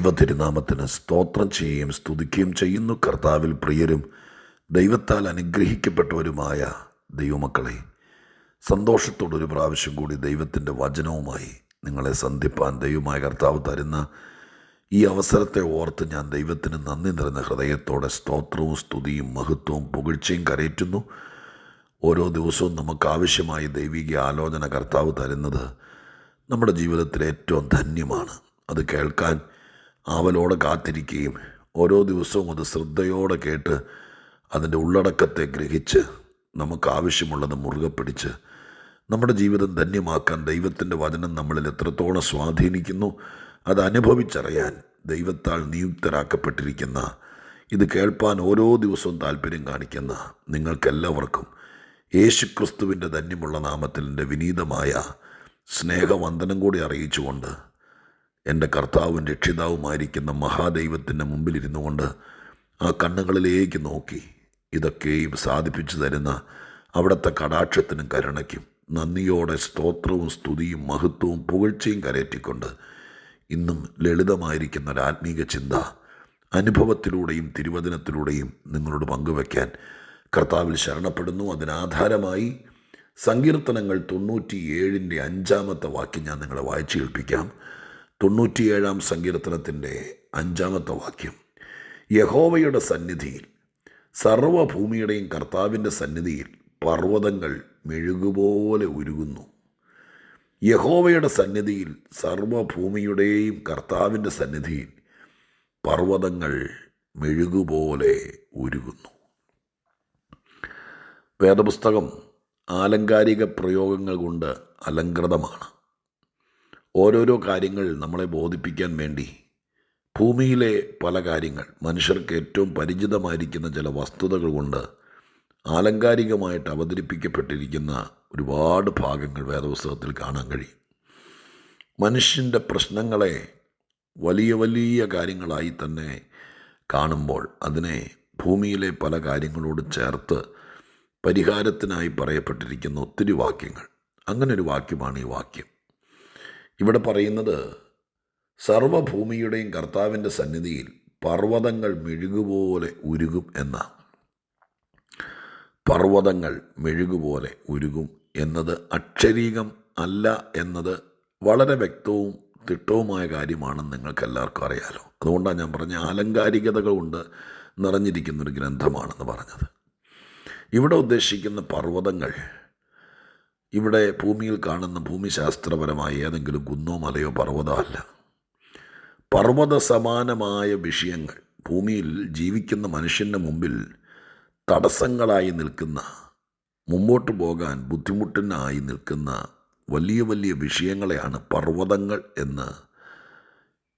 ദൈവ തിരുനാമത്തിന് സ്തോത്രം ചെയ്യുകയും സ്തുതിക്കുകയും ചെയ്യുന്നു. കർത്താവിൽ പ്രിയരും ദൈവത്താൽ അനുഗ്രഹിക്കപ്പെട്ടവരുമായ ദൈവമക്കളെ സന്തോഷത്തോടൊരു പ്രാവശ്യം കൂടി ദൈവത്തിന്റെ വചനവുമായി നിങ്ങളെ സന്ധിപ്പാൻ ദൈവമായ കർത്താവ് തരുന്ന ഈ അവസരത്തെ ഓർത്ത് ഞാൻ ദൈവത്തിന് നന്ദി നിറഞ്ഞ ഹൃദയത്തോടെ സ്തോത്രവും സ്തുതിയും മഹത്വവും പുകഴ്ചയും കരയറ്റുന്നു. ഓരോ ദിവസവും നമുക്ക് ആവശ്യമായി ദൈവിക ആലോചന കർത്താവ് തരുന്നത് നമ്മുടെ ജീവിതത്തിലെ ഏറ്റവും ധന്യമാണ്. അത് കേൾക്കാൻ ആവലോടെ കാത്തിരിക്കുകയും ഓരോ ദിവസവും അത് ശ്രദ്ധയോടെ കേട്ട് അതിന്റെ ഉള്ളടക്കത്തെ ഗ്രഹിച്ച് നമുക്ക് ആവശ്യമുള്ളത് മുറുകെ പിടിച്ച് നമ്മുടെ ജീവിതം ധന്യമാക്കാൻ ദൈവത്തിന്റെ വചനം നമ്മളിൽ എത്രത്തോളം സ്വാധീനിക്കുന്നു അത് അനുഭവിച്ചറിയാൻ ദൈവത്താൽ നിയുക്തരാക്കപ്പെട്ടിരിക്കുന്ന ഇത് കേൾപ്പാൻ ഓരോ ദിവസവും താല്പര്യം കാണിക്കുന്ന നിങ്ങൾക്കെല്ലാവർക്കും യേശുക്രിസ്തുവിന്റെ ധന്യമുള്ള നാമത്തിൽ എന്റെ വിനീതമായ സ്നേഹവന്ദനം കൂടി അറിയിച്ചുകൊണ്ട് എന്റെ കർത്താവും രക്ഷിതാവുമായിരിക്കുന്ന മഹാദൈവത്തിന്റെ മുമ്പിലിരുന്നു കൊണ്ട് ആ കണ്ണുകളിലേക്ക് നോക്കി. ഇതൊക്കെയും സാധിപ്പിച്ചു തരുന്ന അവിടുത്തെ കടാക്ഷത്തിനും കരുണയ്ക്കും നന്ദിയോടെ സ്തോത്രവും സ്തുതിയും മഹത്വവും പുകഴ്ചയും കരയറ്റിക്കൊണ്ട് ഇന്നും ലളിതമായിരിക്കുന്ന ഒരു ആത്മീക ചിന്ത അനുഭവത്തിലൂടെയും തിരുവചനത്തിലൂടെയും നിങ്ങളോട് പങ്കുവയ്ക്കാൻ കർത്താവിൽ ശരണപ്പെടുന്നു. അതിനാധാരമായി സങ്കീർത്തനങ്ങൾ തൊണ്ണൂറ്റിയേഴിന്റെ അഞ്ചാമത്തെ വാക്യം ഞാൻ നിങ്ങളെ വായിച്ചു കേൾപ്പിക്കാം. തൊണ്ണൂറ്റിയേഴാം സങ്കീർത്തനത്തിന്റെ അഞ്ചാമത്തെ വാക്യം. യഹോവയുടെ സന്നിധിയിൽ സർവഭൂമിയുടെയും കർത്താവിന്റെ സന്നിധിയിൽ പർവതങ്ങൾ മെഴുകുപോലെ ഉരുകുന്നു. യഹോവയുടെ സന്നിധിയിൽ സർവഭൂമിയുടെയും കർത്താവിന്റെ സന്നിധിയിൽ പർവതങ്ങൾ മെഴുകുപോലെ ഉരുകുന്നു. വേദപുസ്തകം ആലങ്കാരിക പ്രയോഗങ്ങൾ കൊണ്ട് അലങ്കൃതമാണ് ഓരോരോ കാര്യങ്ങൾ നമ്മളെ ബോധിപ്പിക്കാൻ വേണ്ടി ഭൂമിയിലെ പല കാര്യങ്ങൾ മനുഷ്യർക്ക് ഏറ്റവും പരിചിതമായിരിക്കുന്ന ചില വസ്തുതകൾ കൊണ്ട് ആലങ്കാരികമായിട്ട് അവതരിപ്പിക്കപ്പെട്ടിരിക്കുന്ന ഒരുപാട് ഭാഗങ്ങൾ വേദപുസ്തകത്തിൽ കാണാൻ കഴിയും. മനുഷ്യന്റെ പ്രശ്നങ്ങളെ വലിയ വലിയ കാര്യങ്ങളായി തന്നെ കാണുമ്പോൾ അതിനെ ഭൂമിയിലെ പല കാര്യങ്ങളോട് ചേർത്ത് പരിഹാരത്തിനായി പറയപ്പെട്ടിരിക്കുന്ന ഒത്തിരി വാക്യങ്ങൾ. അങ്ങനെ ഒരു വാക്യമാണ് ഈ വാക്യം. ഇവിടെ പറയുന്നത് സർവഭൂമിയുടെയും കർത്താവിന്റെ സന്നിധിയിൽ പർവതങ്ങൾ മെഴുകുപോലെ ഉരുകും എന്ന പർവതങ്ങൾ മെഴുകുപോലെ ഉരുകും എന്നത് അക്ഷരീകം അല്ല എന്നത് വളരെ വ്യക്തവും തിട്ടവുമായ കാര്യമാണെന്ന് നിങ്ങൾക്ക് എല്ലാവർക്കും അറിയാലോ. അതുകൊണ്ടാണ് ഞാൻ പറഞ്ഞ ആലങ്കാരികതകൾ കൊണ്ട് നിറഞ്ഞിരിക്കുന്നൊരു ഗ്രന്ഥമാണെന്ന് പറഞ്ഞത്. ഇവിടെ ഉദ്ദേശിക്കുന്ന പർവതങ്ങൾ ഇവിടെ ഭൂമിയിൽ കാണുന്ന ഭൂമിശാസ്ത്രപരമായ ഏതെങ്കിലും കുന്നോ മലയോ പർവതമല്ല പർവത സമാനമായ വിഷയങ്ങൾ ഭൂമിയിൽ ജീവിക്കുന്ന മനുഷ്യന്റെ മുമ്പിൽ തടസ്സങ്ങളായി നിൽക്കുന്ന മുമ്പോട്ട് പോകാൻ ബുദ്ധിമുട്ടിനായി നിൽക്കുന്ന വലിയ വലിയ വിഷയങ്ങളെയാണ് പർവതങ്ങൾ എന്ന്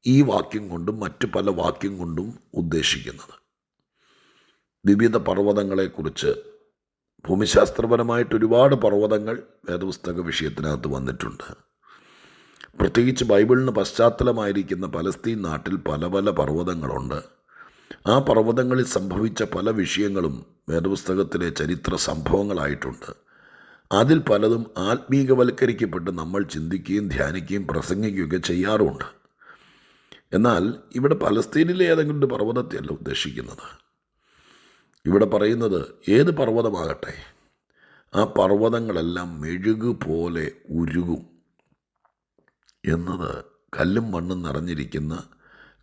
ഈ വാക്യം കൊണ്ടും മറ്റ് പല വാക്യം കൊണ്ടും ഉദ്ദേശിക്കുന്നത്. വിവിധ പർവതങ്ങളെക്കുറിച്ച് ഭൂമിശാസ്ത്രപരമായിട്ട് ഒരുപാട് പർവതങ്ങൾ വേദപുസ്തക വിഷയത്തിനകത്ത് വന്നിട്ടുണ്ട്. പ്രത്യേകിച്ച് ബൈബിളിന് പശ്ചാത്തലമായിരിക്കുന്ന പലസ്തീൻ നാട്ടിൽ പല പല പർവതങ്ങളുണ്ട്. ആ പർവതങ്ങളിൽ സംഭവിച്ച പല വിഷയങ്ങളും വേദപുസ്തകത്തിലെ ചരിത്ര സംഭവങ്ങളായിട്ടുണ്ട്. അതിൽ പലതും ആത്മീകവൽക്കരിക്കപ്പെട്ട് നമ്മൾ ചിന്തിക്കുകയും ധ്യാനിക്കുകയും പ്രസംഗിക്കുകയൊക്കെ ചെയ്യാറുമുണ്ട് എന്നാൽ ഇവിടെ പലസ്തീനിലെ ഏതെങ്കിലും ഒരു പർവതത്തെയല്ല ഉദ്ദേശിക്കുന്നത്. ഇവിടെ പറയുന്നത് ഏത് പർവതമാകട്ടെ ആ പർവതങ്ങളെല്ലാം മെഴുകു പോലെ ഉരുകും എന്നത് കല്ലും മണ്ണും നിറഞ്ഞിരിക്കുന്ന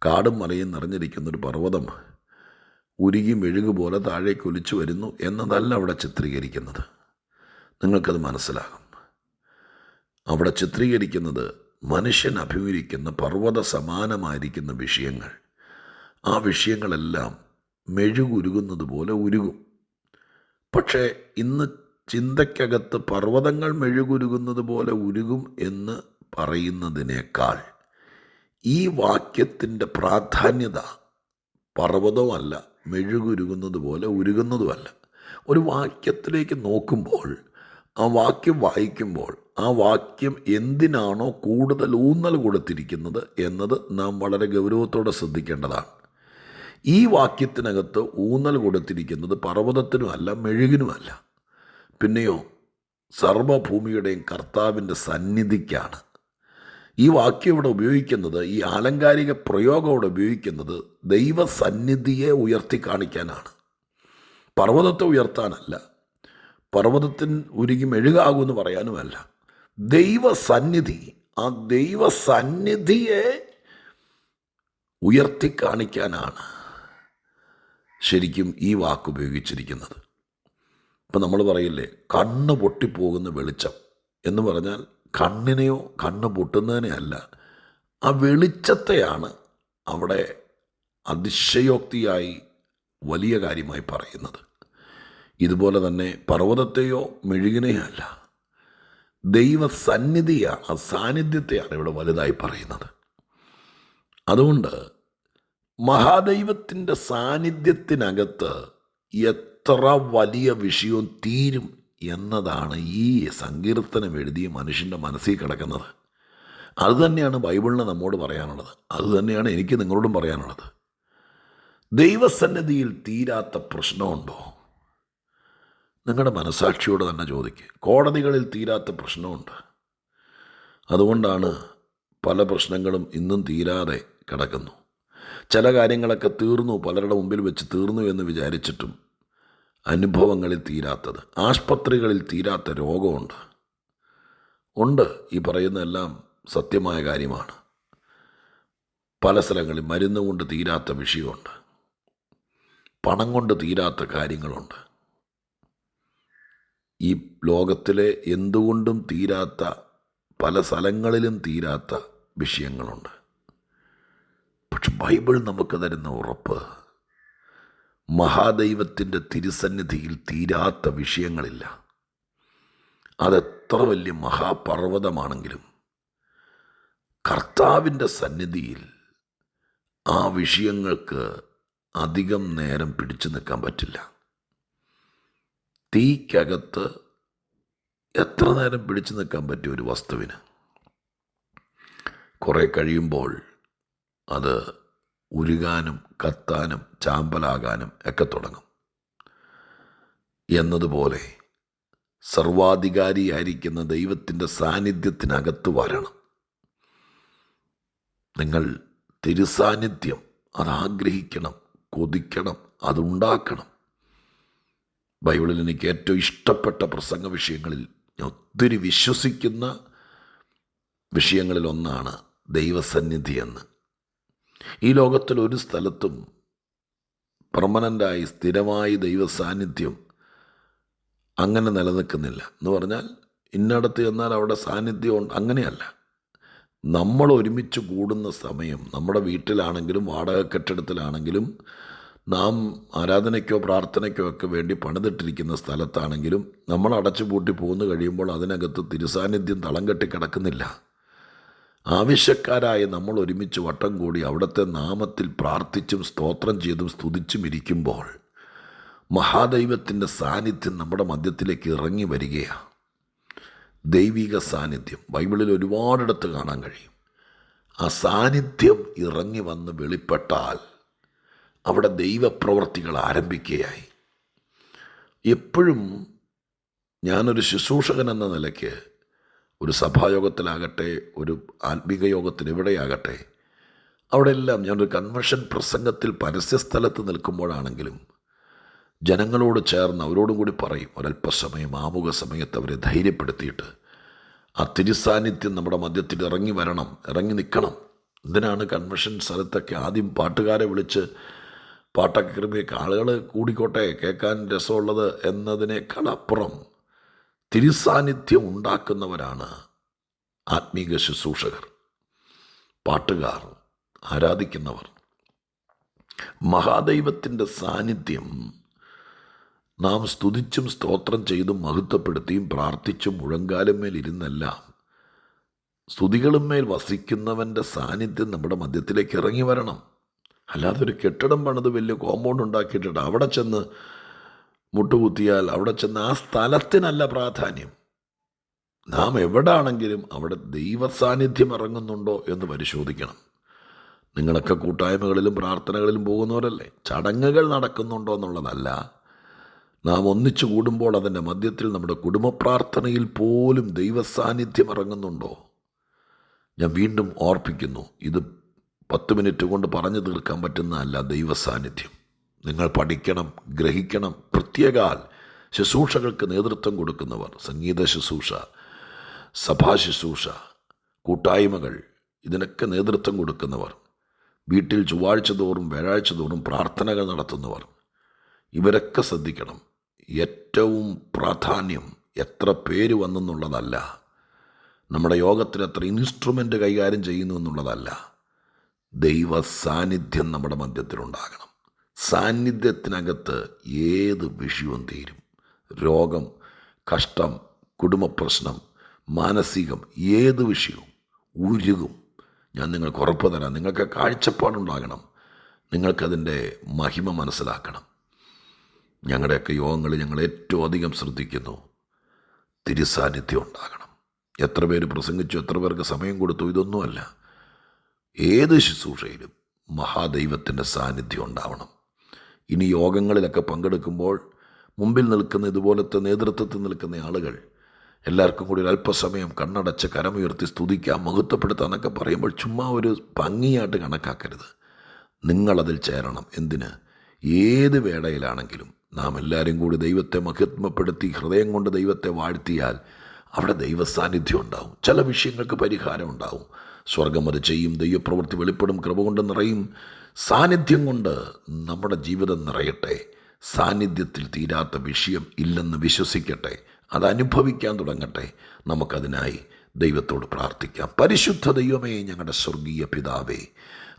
കാടും മലയും നിറഞ്ഞിരിക്കുന്ന ഒരു പർവതം ഉരുകി മെഴുകു പോലെ താഴേക്ക് ഒലിച്ചു വരുന്നു എന്നതല്ല അവിടെ ചിത്രീകരിക്കുന്നത്. നിങ്ങൾക്കത് മനസ്സിലാകും. അവിടെ ചിത്രീകരിക്കുന്നത് മനുഷ്യൻ അഭിമുഖിക്കുന്ന പർവത സമാനമായിരിക്കുന്ന വിഷയങ്ങൾ. ആ വിഷയങ്ങളെല്ലാം മെഴുകുരുകുന്നത് പോലെ ഉരുകും. പക്ഷേ ഇന്ന് ചിന്തയ്ക്കകത്ത് പർവതങ്ങൾ മെഴുകുരുകുന്നത് പോലെ ഉരുകും എന്ന് പറയുന്നതിനേക്കാൾ ഈ വാക്യത്തിന്റെ പ്രാധാന്യത പർവതവുമല്ല മെഴുകുരുകുന്നത് പോലെ ഉരുകുന്നതുമല്ല. ഒരു വാക്യത്തിലേക്ക് നോക്കുമ്പോൾ ആ വാക്യം വായിക്കുമ്പോൾ ആ വാക്യം എന്തിനാണോ കൂടുതൽ ഊന്നൽ കൊടുത്തിരിക്കുന്നത് എന്നത് നാം വളരെ ഗൗരവത്തോടെ ശ്രദ്ധിക്കേണ്ടതാണ്. ഈ വാക്യത്തിനകത്ത് ഊന്നൽ കൊടുത്തിരിക്കുന്നത് പർവതത്തിനുമല്ല മെഴുകിനുമല്ല പിന്നെയോ സർവഭൂമിയുടെയും കർത്താവിന്റെ സന്നിധിക്കാണ്. ഈ വാക്യം ഇവിടെ ഉപയോഗിക്കുന്നത് ഈ ആലങ്കാരിക പ്രയോഗം ഇവിടെ ഉപയോഗിക്കുന്നത് ദൈവസന്നിധിയെ ഉയർത്തി കാണിക്കാനാണ്. പർവതത്തെ ഉയർത്താനല്ല പർവതത്തിന് ഉരുകി മെഴുകാകുമെന്ന് പറയാനുമല്ല. ദൈവസന്നിധി ആ ദൈവസന്നിധിയെ ഉയർത്തി കാണിക്കാനാണ്. ശരിക്കും ഈ വാക്ക് ഉപയോഗിച്ചിരിക്കുന്നത് ഇപ്പം നമ്മൾ പറയില്ലേ കണ്ണ് പൊട്ടിപ്പോകുന്ന വെളിച്ചം എന്ന് പറഞ്ഞാൽ കണ്ണിനെയോ കണ്ണ് പൊട്ടുന്നതിനെ അല്ല ആ വെളിച്ചത്തെയാണ് അവിടെ അതിശയോക്തിയായി വലിയ കാര്യമായി പറയുന്നത്. ഇതുപോലെ തന്നെ പർവതത്തെയോ മെഴുകിനെയോ അല്ല ദൈവസന്നിധിയാണ് ആ സാന്നിധ്യത്തെയാണ് ഇവിടെ വലുതായി പറയുന്നത്. അതുകൊണ്ട് മഹാദൈവത്തിന്റെ സാന്നിധ്യത്തിനകത്ത് എത്ര വലിയ വിഷയവും തീരും എന്നതാണ് ഈ സങ്കീർത്തനം എഴുതിയ മനുഷ്യന്റെ മനസ്സിൽ കിടക്കുന്നത്. അതുതന്നെയാണ് ബൈബിളിന് നമ്മോട് പറയാനുള്ളത്. അതുതന്നെയാണ് എനിക്ക് നിങ്ങളോടും പറയാനുള്ളത്. ദൈവസന്നിധിയിൽ തീരാത്ത പ്രശ്നമുണ്ടോ? നിങ്ങളുടെ മനസാക്ഷിയോട് തന്നെ ചോദിക്കുക കോടതികളിൽ തീരാത്ത പ്രശ്നമുണ്ട്. അതുകൊണ്ടാണ് പല പ്രശ്നങ്ങളും ഇന്നും തീരാതെ കിടക്കുന്നു. ചില കാര്യങ്ങളൊക്കെ തീർന്നു പലരുടെ മുമ്പിൽ വെച്ച് തീർന്നു എന്ന് വിചാരിച്ചിട്ടും അനുഭവങ്ങളിൽ തീരാത്തത് ആശുപത്രികളിൽ തീരാത്ത രോഗമുണ്ട്. ഉണ്ട് ഈ പറയുന്നതെല്ലാം സത്യമായ കാര്യമാണ്. പല സ്ഥലങ്ങളിൽ മരുന്ന് കൊണ്ട് തീരാത്ത വിഷയമുണ്ട്. പണം കൊണ്ട് തീരാത്ത കാര്യങ്ങളുണ്ട്. ഈ ലോകത്തിലെ എന്തുകൊണ്ടും തീരാത്ത പല സ്ഥലങ്ങളിലും തീരാത്ത വിഷയങ്ങളുണ്ട്. പക്ഷെ ബൈബിൾ നമുക്ക് തരുന്ന ഉറപ്പ് മഹാദൈവത്തിന്റെ തിരുസന്നിധിയിൽ തീരാത്ത വിഷയങ്ങളില്ല. അതെത്ര വലിയ മഹാപർവതമാണെങ്കിലും കർത്താവിന്റെ സന്നിധിയിൽ ആ വിഷയങ്ങൾക്ക് അധികം നേരം പിടിച്ചു നിൽക്കാൻ പറ്റില്ല. തീക്കകത്ത് എത്ര നേരം പിടിച്ചു നിൽക്കാൻ പറ്റും ഒരു വസ്തുവിന്? കുറേ കഴിയുമ്പോൾ അത് ഉരുകാനും കത്താനും ചാമ്പലാകാനും ഒക്കെ തുടങ്ങും. എന്നതുപോലെ സർവാധികാരിയായിരിക്കുന്ന ദൈവത്തിന്റെ സാന്നിധ്യത്തിനകത്ത് വരണം. നിങ്ങൾ തിരുസാന്നിധ്യം അതാഗ്രഹിക്കണം കൊതിക്കണം അതുണ്ടാക്കണം. ബൈബിളിൽ എനിക്ക് ഏറ്റവും ഇഷ്ടപ്പെട്ട പ്രസംഗ വിഷയങ്ങളിൽ ഞാൻ ഒത്തിരി വിശ്വസിക്കുന്ന വിഷയങ്ങളിലൊന്നാണ് ദൈവസന്നിധി എന്ന് ഈ ലോകത്തിൽ ഒരു സ്ഥലത്തും പെർമനന്റായി സ്ഥിരമായി ദൈവ സാന്നിധ്യം അങ്ങനെ നിലനിൽക്കുന്നില്ല. എന്ന് പറഞ്ഞാൽ ഇന്നടത്ത് ചെന്നാൽ അവിടെ സാന്നിധ്യം അങ്ങനെയല്ല. നമ്മൾ ഒരുമിച്ച് കൂടുന്ന സമയം നമ്മുടെ വീട്ടിലാണെങ്കിലും വാടക കെട്ടിടത്തിലാണെങ്കിലും നാം ആരാധനയ്ക്കോ പ്രാർത്ഥനയ്ക്കോ ഒക്കെ വേണ്ടി പണിതിട്ടിരിക്കുന്ന സ്ഥലത്താണെങ്കിലും നമ്മൾ അടച്ചു പൂട്ടി പോന്നു കഴിയുമ്പോൾ അതിനകത്ത് തിരുസാന്നിധ്യം തളം കെട്ടി കിടക്കുന്നില്ല. ആവശ്യക്കാരായ നമ്മൾ ഒരുമിച്ച് വട്ടം കൂടി അവിടുത്തെ നാമത്തിൽ പ്രാർത്ഥിച്ചും സ്തോത്രം ചെയ്തും സ്തുതിച്ചും ഇരിക്കുമ്പോൾ മഹാദൈവത്തിന്റെ സാന്നിധ്യം നമ്മുടെ മധ്യത്തിലേക്ക് ഇറങ്ങി വരികയാണ് ദൈവിക സാന്നിധ്യം. ബൈബിളിൽ ഒരുപാടിടത്ത് കാണാൻ കഴിയും. ആ സാന്നിധ്യം ഇറങ്ങി വന്ന് വെളിപ്പെട്ടാൽ അവിടെ ദൈവപ്രവർത്തികൾ ആരംഭിക്കുകയായി. എപ്പോഴും ഞാനൊരു ശുശ്രൂഷകൻ എന്ന നിലയ്ക്ക് ഒരു സഭായോഗത്തിലാകട്ടെ ഒരു ആത്മീക യോഗത്തിനെവിടെയാകട്ടെ എവിടെയാകട്ടെ അവിടെ എല്ലാം ഞാനൊരു കൺവെൻഷൻ പ്രസംഗത്തിൽ പരസ്യസ്ഥലത്ത് നിൽക്കുമ്പോഴാണെങ്കിലും ജനങ്ങളോട് ചേർന്ന് അവരോടും കൂടി പറയും ഒരല്പസമയം ആമുഖ സമയത്ത് അവരെ ധൈര്യപ്പെടുത്തിയിട്ട് ആ തിരുസാന്നിധ്യം നമ്മുടെ മധ്യത്തിൽ ഇറങ്ങി വരണം ഇറങ്ങി നിൽക്കണം. ഇതിനാണ് കൺവെൻഷൻ സ്ഥലത്തൊക്കെ ആദ്യം പാട്ടുകാരെ വിളിച്ച് പാട്ടൊക്കെ കൃപയൊക്കെ ആളുകൾ കൂടിക്കോട്ടെ കേൾക്കാൻ രസമുള്ളത് എന്നതിനേക്കാൾ അപ്പുറം തിരുസാന്നിധ്യം ഉണ്ടാക്കുന്നവരാണ് ആത്മീക ശുശ്രൂഷകർ പാട്ടുകാർ ആരാധിക്കുന്നവർ. മഹാദൈവത്തിന്റെ സാന്നിധ്യം നാം സ്തുതിച്ചും സ്തോത്രം ചെയ്തും മഹത്വപ്പെടുത്തിയും പ്രാർത്ഥിച്ചും മുഴങ്കാലുമേൽ ഇരുന്നെല്ലാം സ്തുതികളുമേൽ വസിക്കുന്നവന്റെ സാന്നിധ്യം നമ്മുടെ മധ്യത്തിലേക്ക് ഇറങ്ങി വരണം. അല്ലാതെ ഒരു കെട്ടിടം പണിത് വലിയ കോമ്പൗണ്ട് ഉണ്ടാക്കിയിട്ടുണ്ട് അവിടെ ചെന്ന് മുട്ടുകുത്തിയാൽ അവിടെ ചെന്ന് ആ സ്ഥലത്തിനല്ല പ്രാധാന്യം. നാം എവിടാണെങ്കിലും അവിടെ ദൈവ സാന്നിധ്യം ഇറങ്ങുന്നുണ്ടോ എന്ന് പരിശോധിക്കണം. നിങ്ങളൊക്കെ കൂട്ടായ്മകളിലും പ്രാർത്ഥനകളിലും പോകുന്നവരല്ലേ? ചടങ്ങുകൾ നടക്കുന്നുണ്ടോ എന്നുള്ളതല്ല. നാം ഒന്നിച്ചു കൂടുമ്പോൾ അതിന്റെ മധ്യത്തിൽ നമ്മുടെ കുടുംബ പ്രാർത്ഥനയിൽ പോലും ദൈവ സാന്നിധ്യം ഇറങ്ങുന്നുണ്ടോ? ഞാൻ വീണ്ടും ഓർപ്പിക്കുന്നു ഇത് പത്ത് മിനിറ്റ് കൊണ്ട് പറഞ്ഞു തീർക്കാൻ പറ്റുന്നതല്ല ദൈവ സാന്നിധ്യം നിങ്ങൾ പഠിക്കണം ഗ്രഹിക്കണം പ്രത്യേകാൽ ശുശ്രൂഷകൾക്ക് നേതൃത്വം കൊടുക്കുന്നവർ സംഗീത ശുശ്രൂഷ സഭാ ശുശ്രൂഷ കൂട്ടായ്മകൾ ഇതിനൊക്കെ നേതൃത്വം കൊടുക്കുന്നവർ വീട്ടിൽ ചൊവ്വാഴ്ച തോറും വ്യാഴാഴ്ച തോറും പ്രാർത്ഥനകൾ നടത്തുന്നവർ ഇവരൊക്കെ ശ്രദ്ധിക്കണം. ഏറ്റവും പ്രാധാന്യം എത്ര പേര് വന്നെന്നുള്ളതല്ല. നമ്മുടെ യോഗത്തിൽ എത്ര ഇൻസ്ട്രുമെന്റ് കൈകാര്യം ചെയ്യുന്നു എന്നുള്ളതല്ല. ദൈവ സാന്നിധ്യം നമ്മുടെ മധ്യത്തിലുണ്ടാകണം. സാന്നിധ്യത്തിനകത്ത് ഏത് വിഷയവും തീരും. രോഗം കഷ്ടം കുടുംബപ്രശ്നം മാനസികം ഏത് വിഷയവും ഉരുകും. ഞാൻ നിങ്ങൾക്ക് ഉറപ്പ് തരാം. നിങ്ങൾക്ക് കാഴ്ചപ്പാടുണ്ടാകണം. നിങ്ങൾക്കതിന്റെ മഹിമ മനസ്സിലാക്കണം. ഞങ്ങളുടെയൊക്കെ യോഗങ്ങളിൽ ഞങ്ങൾ ഏറ്റവും അധികം ശ്രദ്ധിക്കുന്നു. തിരുസാന്നിധ്യം ഉണ്ടാകണം. എത്ര പേര് പ്രസംഗിച്ചു എത്ര പേർക്ക് സമയം കൊടുത്തു ഇതൊന്നുമല്ല. ഏത് ശുശ്രൂഷയിലും മഹാദൈവത്തിന്റെ സാന്നിധ്യം ഉണ്ടാവണം. ഇനി യോഗങ്ങളിലൊക്കെ പങ്കെടുക്കുമ്പോൾ മുമ്പിൽ നിൽക്കുന്ന ഇതുപോലത്തെ നേതൃത്വത്തിൽ നിൽക്കുന്ന ആളുകൾ എല്ലാവർക്കും കൂടി ഒരു അല്പസമയം കണ്ണടച്ച് കരമുയർത്തി സ്തുതിക്കാം മഹത്വപ്പെടുത്താം എന്നൊക്കെ പറയുമ്പോൾ ചുമ്മാ ഒരു ഭംഗിയായിട്ട് കണക്കാക്കരുത്. നിങ്ങളതിൽ ചേരണം. എന്തിന്? ഏത് വേളയിലാണെങ്കിലും നാം എല്ലാവരും കൂടി ദൈവത്തെ മഹത്വപ്പെടുത്തി ഹൃദയം കൊണ്ട് ദൈവത്തെ വാഴ്ത്തിയാൽ അവിടെ ദൈവസാന്നിധ്യം ഉണ്ടാവും. ചില വിഷയങ്ങൾക്ക് പരിഹാരം ഉണ്ടാവും. സ്വർഗം അത് ചെയ്യും ദൈവപ്രവൃത്തി വെളിപ്പെടും കൃപ കൊണ്ട് നിറയും സാന്നിധ്യം കൊണ്ട് നമ്മുടെ ജീവിതം നിറയട്ടെ. സാന്നിധ്യത്തിൽ തീരാത്ത വിഷയം ഇല്ലെന്ന് വിശ്വസിക്കട്ടെ. അത് അനുഭവിക്കാൻ തുടങ്ങട്ടെ. നമുക്കതിനായി ദൈവത്തോട് പ്രാർത്ഥിക്കാം. പരിശുദ്ധ ദൈവമേ ഞങ്ങളുടെ സ്വർഗീയ പിതാവേ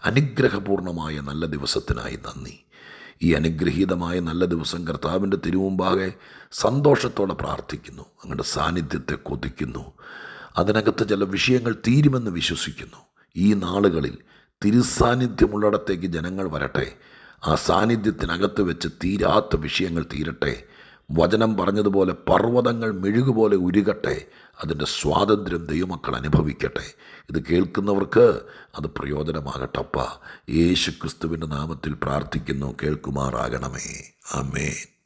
അനുഗ്രഹപൂർണമായ നല്ല ദിവസത്തിനായി നന്ദി. ഈ അനുഗ്രഹീതമായ നല്ല ദിവസം കർത്താവിന്റെ തിരുമുമ്പാകെ സന്തോഷത്തോടെ പ്രാർത്ഥിക്കുന്നു. അങ്ങയുടെ സാന്നിധ്യത്തെ കൊതിക്കുന്നു. അതിനകത്ത് ചില വിഷയങ്ങൾ തീരുമെന്ന് വിശ്വസിക്കുന്നു. ഈ നാളുകളിൽ തിരുസാന്നിധ്യമുള്ളിടത്തേക്ക് ജനങ്ങൾ വരട്ടെ. ആ സാന്നിധ്യത്തിനകത്ത് വെച്ച് തീരാത്ത വിഷയങ്ങൾ തീരട്ടെ. വചനം പറഞ്ഞതുപോലെ പർവതങ്ങൾ മെഴുകുപോലെ ഉരുകട്ടെ. അതിന്റെ സ്വാതന്ത്ര്യം ദൈവമക്കൾ അനുഭവിക്കട്ടെ. ഇത് കേൾക്കുന്നവർക്ക് അത് പ്രയോജനമാകട്ടപ്പ. യേശു ക്രിസ്തുവിന്റെ നാമത്തിൽ പ്രാർത്ഥിക്കുന്നു. കേൾക്കുമാറാകണമേ. ആമേൻ.